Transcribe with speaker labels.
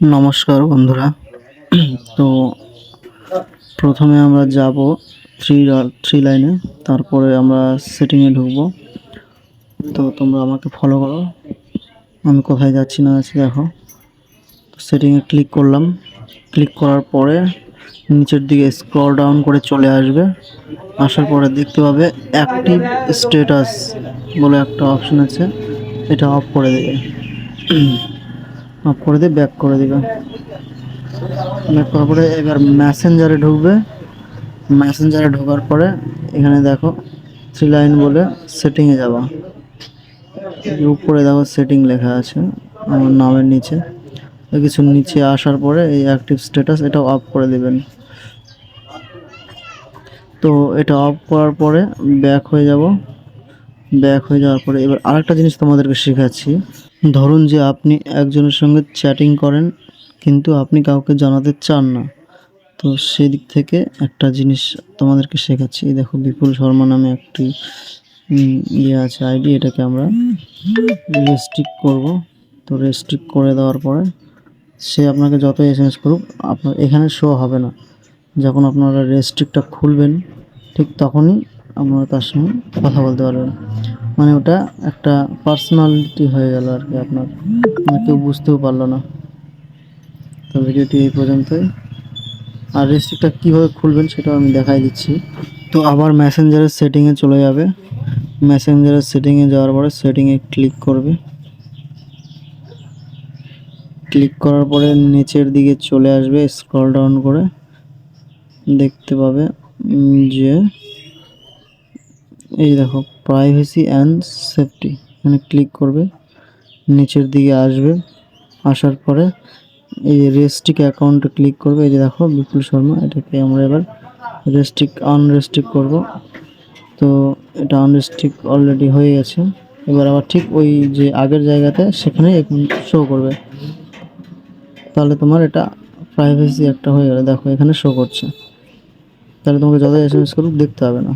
Speaker 1: নমস্কার বন্ধুরা। তো প্রথমে আমরা যাব থ্রি থ্রি লাইনে তারপরে আমরা সেটিংয়ে ঢুকবো। তো তোমরা আমাকে ফলো করো। আমি কোথায় যাচ্ছি না যাচ্ছি দেখো। সেটিংয়ে ক্লিক করলাম। ক্লিক করার পরে নিচের দিকে স্ক্রল ডাউন করে চলে আসবে। আসার পরে দেখতে পাবে অ্যাক্টিভ স্ট্যাটাস বলে একটা অপশন আছে। এটা অফ করে দেবে। অফ করে দিয়ে ব্যাক করে দিবে। ব্যাক করার পরে এবার মেসেঞ্জারে ঢুকবে। মেসেঞ্জারে ঢোকার পরে এখানে দেখো থ্রি লাইন বলে সেটিংয়ে যাবা। উপরে দেখো সেটিং লেখা আছে, আমার নামের নিচে। কিছু নিচে আসার পরে এই অ্যাক্টিভ স্ট্যাটাস এটা অফ করে দেবেন। তো এটা অফ করার পরে ব্যাক হয়ে যাব। ব্যাক হয়ে যাওয়ার পরে এবার আরেকটা জিনিস তোমাদেরকে শেখাচ্ছি। ধরুন যে আপনি একজনের সঙ্গে চ্যাটিং করেন, কিন্তু আপনি কাউকে জানাতে চান না। তো সেদিক থেকে একটা জিনিস তোমাদেরকে শেখাচ্ছি। দেখো, বিপুল শর্মা নামে একটি ইয়ে আছে আইডি, এটাকে আমরা রেস্ট্রিক্ট করব। তো রেস্ট্রিক্ট করে দেওয়ার পরে সে আপনাকে যত এস এম এস করুক, আপনার, এখানে শো হবে না। যখন আপনারা রেস্ট্রিক্টটা খুলবেন, ঠিক তখনই আপনারা তার সঙ্গে কথা বলতে পারবেন মানে ওটা একটা পার্সোনালিটি হয়ে গেল আর কি আপনার। মানে কেউ বুঝতেও পারল না। তো ভিডিওটি এই পর্যন্তই। আর রেস্ট্রিক্টটা কীভাবে খুলবেন সেটাও আমি দেখাই দিচ্ছি। তো আবার মেসেঞ্জারের সেটিংয়ে চলে যাবে। মেসেঞ্জারের সেটিংয়ে যাওয়ার পরে সেটিংয়ে ক্লিক করবে। ক্লিক করার পরে নিচের দিকে চলে আসবে স্ক্রল ডাউন করে। দেখতে পাবে যে এই দেখো প্রাইভেসি অ্যান্ড সেফটি এখানে ক্লিক করবে, নিচের দিকে আসবে, আসার পরে এই যে রেস্ট্রিক অ্যাকাউন্টে ক্লিক করবে, এই যে দেখো, বিপুল শর্মা, এটাকে আমরা এবার রেস্ট্রিক আনরেস্ট্রিক করব। তো এটা আনরেস্ট্রিক অলরেডি হয়ে গেছে। এবার আবার ঠিক ওই যে আগের জায়গাতে সেখানে শো করবে। তাহলে তোমার এটা প্রাইভেসি একটা হয়ে গেলে। দেখো, এখানে শো করছে। তাহলে তোমাকে যত এস এম এস করুক, দেখতে হবে না।